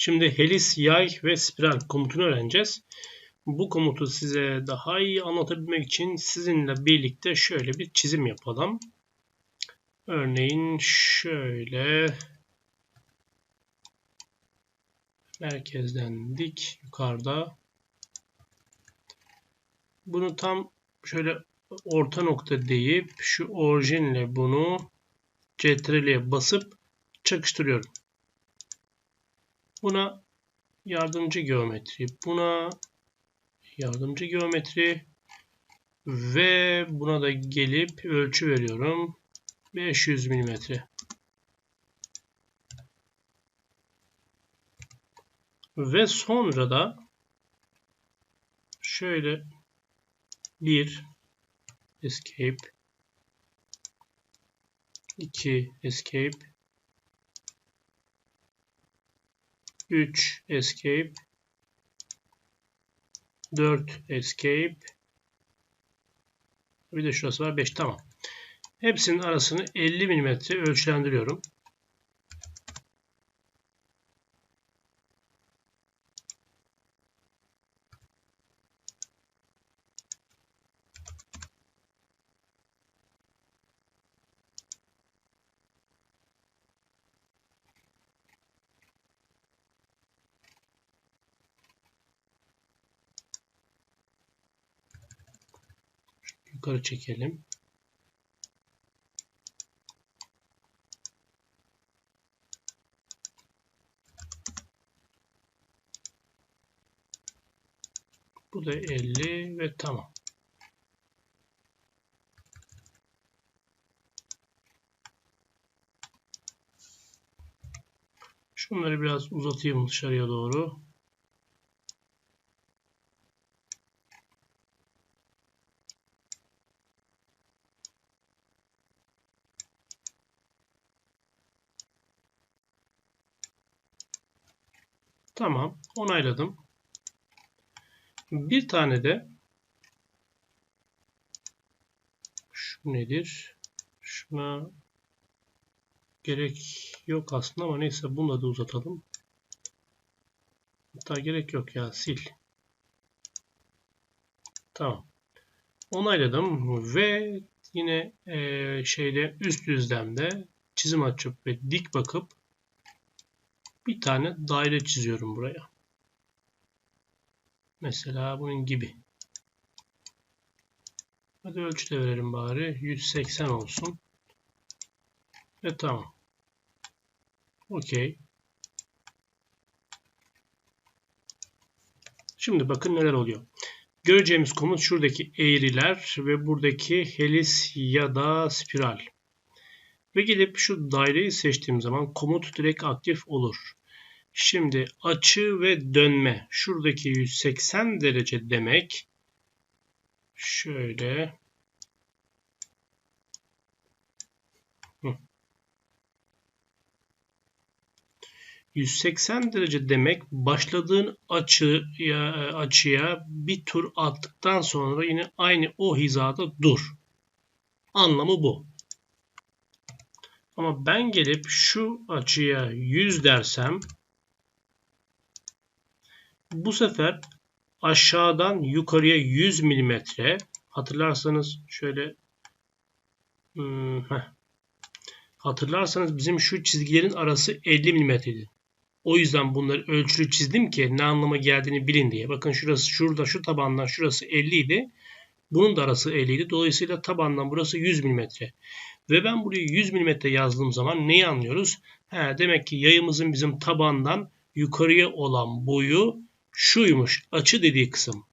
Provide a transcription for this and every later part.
Şimdi helis, yay ve spiral komutunu öğreneceğiz. Bu komutu size daha iyi anlatabilmek için sizinle birlikte şöyle bir çizim yapalım. Örneğin şöyle merkezden dik yukarıda bunu tam şöyle orta nokta deyip şu orijinle bunu CTRL'ye basıp çakıştırıyorum. Buna yardımcı geometri, buna yardımcı geometri ve buna da gelip ölçü veriyorum. 500 milimetre. Ve sonra da şöyle bir escape 2 escape 3 escape 4 escape bir de şurası var 5 tamam. Hepsinin arasını 50 mm ölçülendiriyorum. Yukarı çekelim. Bu da 50 ve tamam. Şunları biraz uzatayım dışarıya doğru. Tamam. Onayladım. Bir tane de şu nedir? Şuna gerek yok aslında ama neyse bunu da uzatalım. Hatta gerek yok ya sil. Tamam. Onayladım ve yine e, şeyde üst düzlemde çizim açıp ve dik bakıp bir tane daire çiziyorum buraya. Mesela bunun gibi. Hadi ölçü de verelim bari. 180 olsun. Ve tamam. Okey. Şimdi bakın neler oluyor. Göreceğimiz komut şuradaki eğriler ve buradaki helis ya da spiral. Ve gelip şu daireyi seçtiğim zaman komut direkt aktif olur. Şimdi açı ve dönme. Şuradaki 180 derece demek. Şöyle. 180 derece demek başladığın açıya, açıya bir tur attıktan sonra yine aynı o hizada dur. Anlamı bu. Ama ben gelip şu açıya 100 dersem bu sefer aşağıdan yukarıya 100 mm hatırlarsanız şöyle hmm, hatırlarsanız bizim şu çizgilerin arası 50 mm idi. O yüzden bunları ölçülü çizdim ki ne anlama geldiğini bilin diye. Bakın şurası şurada şu tabandan şurası 50 idi. Bunun da arası 50 idi. Dolayısıyla tabandan burası 100 mm. Ve ben buraya 100 mm yazdığım zaman neyi anlıyoruz? He, demek ki yayımızın bizim tabandan yukarıya olan boyu şuymuş açı dediği kısım.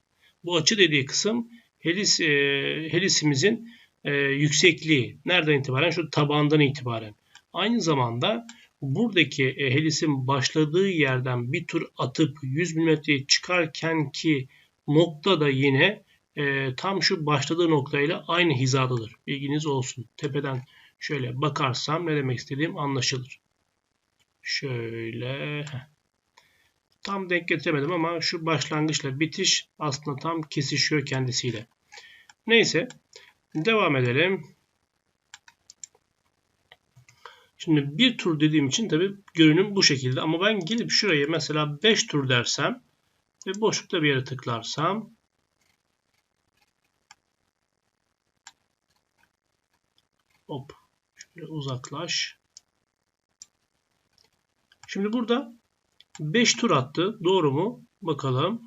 Bu açı dediği kısım helis, e, helisimizin e, yüksekliği. Nereden itibaren? Şu tabandan itibaren. Aynı zamanda buradaki e, helisin başladığı yerden bir tur atıp 100 mm çıkarken ki nokta da yine e, tam şu başladığı noktayla aynı hizadadır. Bilginiz olsun. Tepeden şöyle bakarsam ne demek istediğim anlaşılır. Şöyle. Tam denk getiremedim ama şu başlangıçla bitiş aslında tam kesişiyor kendisiyle. Neyse devam edelim. Şimdi bir tur dediğim için tabii görünüm bu şekilde. Ama ben gelip şuraya mesela 5 tur dersem ve boşlukta bir yere tıklarsam hop şöyle uzaklaş. Şimdi burada 5 tur attı. Doğru mu? Bakalım.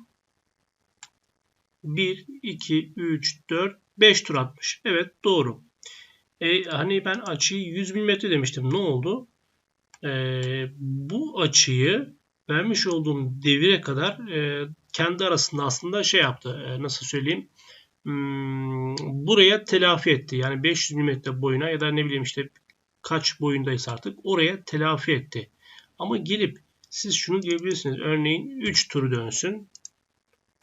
1, 2, 3, 4, 5 tur atmış. Evet doğru. E, hani ben açıyı 100 mm demiştim. Ne oldu? E, bu açıyı vermiş olduğum devire kadar e, kendi arasında aslında şey yaptı. E, nasıl söyleyeyim? Hmm, buraya telafi etti. Yani 500 mm boyuna ya da ne bileyim işte kaç boyundaysa artık oraya telafi etti. Ama gelip siz şunu diyebilirsiniz. Örneğin 3 tur dönsün.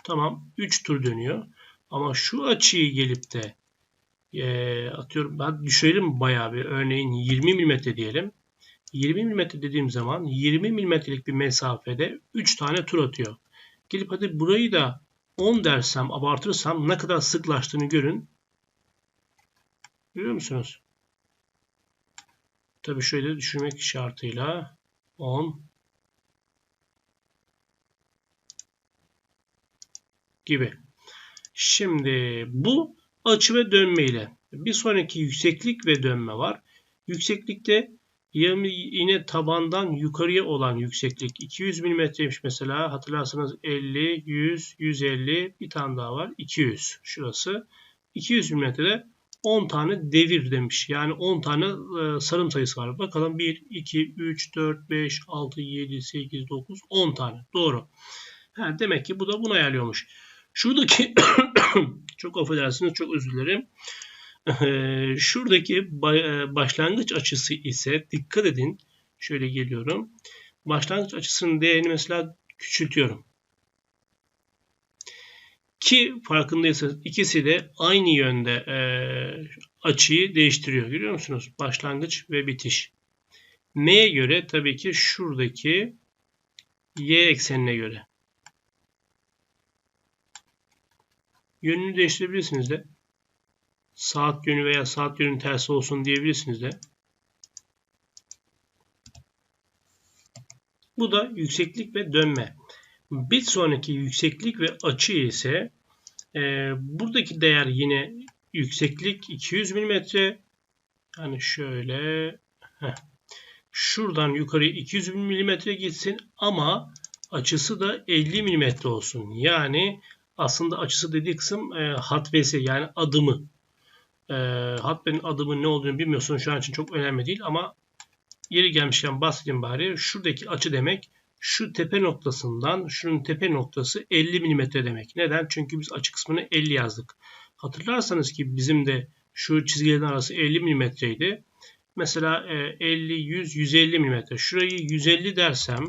Tamam 3 tur dönüyor. Ama şu açıyı gelip de e, atıyorum ben düşürelim bayağı bir örneğin 20 mm diyelim. 20 mm dediğim zaman 20 mm'lik bir mesafede 3 tane tur atıyor. Gelip hadi burayı da 10 dersem abartırsam ne kadar sıklaştığını görün. Görüyor musunuz? Tabi şöyle düşürmek şartıyla 10 gibi. Şimdi bu açı ve dönme ile. Bir sonraki yükseklik ve dönme var. Yükseklikte yine tabandan yukarıya olan yükseklik 200 mm'ymiş mesela. Hatırlarsanız 50, 100, 150 bir tane daha var. 200 şurası. 200 mm'de 10 tane devir demiş. Yani 10 tane e, sarım sayısı var. Bakalım 1, 2, 3, 4, 5, 6, 7, 8, 9, 10 tane. Doğru. Ha, demek ki bu da bunu ayarlıyormuş. Şuradaki çok affedersiniz çok özür dilerim. Şuradaki başlangıç açısı ise dikkat edin. Şöyle geliyorum. Başlangıç açısının değerini mesela küçültüyorum. Ki farkındaysanız ikisi de aynı yönde e, açıyı değiştiriyor. Görüyor musunuz? Başlangıç ve bitiş. Neye göre? Tabii ki şuradaki y eksenine göre. Yönünü değiştirebilirsiniz de. Saat yönü veya saat yönünün tersi olsun diyebilirsiniz de. Bu da yükseklik ve dönme. Bir sonraki yükseklik ve açı ise e, buradaki değer yine yükseklik 200 mm. Yani şöyle heh, şuradan yukarı 200 mm gitsin ama açısı da 50 mm olsun. Yani aslında açısı dediği kısım e, hatvesi yani adımı. E, hatbenin adımı ne olduğunu bilmiyorsun şu an için çok önemli değil ama yeri gelmişken bahsedeyim bari. Şuradaki açı demek şu tepe noktasından şunun tepe noktası 50 mm demek. Neden? Çünkü biz açı kısmını 50 yazdık. Hatırlarsanız ki bizim de şu çizgilerin arası 50 mm idi. Mesela 50, 100, 150 mm. Şurayı 150 dersem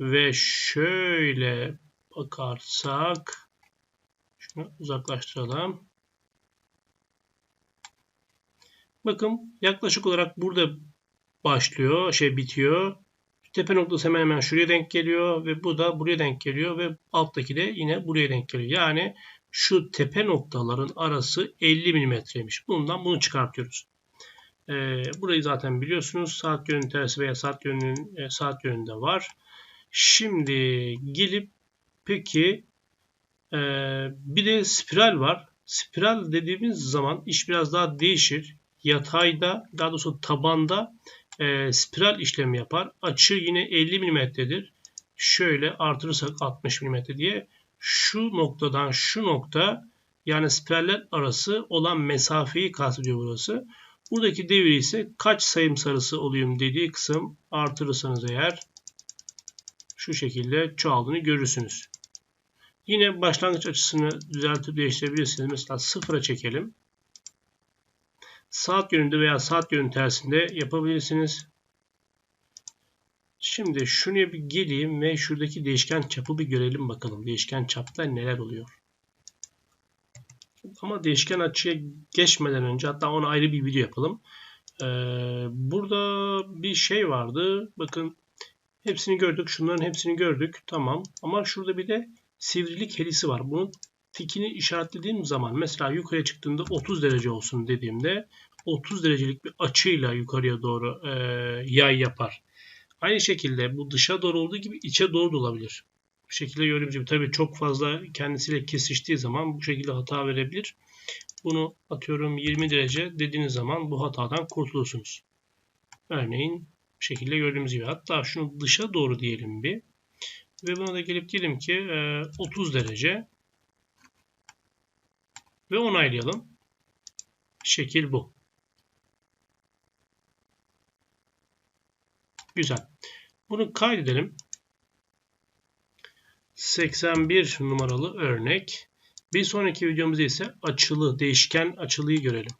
Ve şöyle bakarsak şunu uzaklaştıralım. Bakın yaklaşık olarak burada başlıyor, şey bitiyor. Tepe noktası hemen hemen şuraya denk geliyor ve bu da buraya denk geliyor ve alttaki de yine buraya denk geliyor. Yani şu tepe noktaların arası 50 milimetreymiş. Bundan bunu çıkartıyoruz. Ee, burayı zaten biliyorsunuz. Saat yönünün tersi veya saat yönünün e, saat yönünde var. Şimdi gelip peki e, bir de spiral var. Spiral dediğimiz zaman iş biraz daha değişir. Yatayda daha doğrusu tabanda e, spiral işlemi yapar. Açı yine 50 mm'dir. Şöyle artırırsak 60 mm diye şu noktadan şu nokta yani spiraller arası olan mesafeyi kastediyor burası. Buradaki devir ise kaç sayım sarısı olayım dediği kısım artırırsanız eğer şu şekilde çoğaldığını görürsünüz. Yine başlangıç açısını düzeltip değiştirebilirsiniz. Mesela sıfıra çekelim. Saat yönünde veya saat yönünün tersinde yapabilirsiniz. Şimdi şuraya bir geleyim ve şuradaki değişken çapı bir görelim bakalım. Değişken çapta neler oluyor. Ama değişken açıya geçmeden önce hatta ona ayrı bir video yapalım. Ee, burada bir şey vardı. Bakın Hepsini gördük. Şunların hepsini gördük. Tamam. Ama şurada bir de sivrilik helisi var. Bunun tikini işaretlediğim zaman mesela yukarıya çıktığında 30 derece olsun dediğimde 30 derecelik bir açıyla yukarıya doğru e, yay yapar. Aynı şekilde bu dışa doğru olduğu gibi içe doğru da olabilir. Bu şekilde gördüğümüz gibi tabii çok fazla kendisiyle kesiştiği zaman bu şekilde hata verebilir. Bunu atıyorum 20 derece dediğiniz zaman bu hatadan kurtulursunuz. Örneğin şekilde gördüğümüz gibi. Hatta şunu dışa doğru diyelim bir. Ve buna da gelip diyelim ki 30 derece ve onaylayalım. Şekil bu. Güzel. Bunu kaydedelim. 81 numaralı örnek. Bir sonraki videomuzda ise açılı, değişken açılıyı görelim.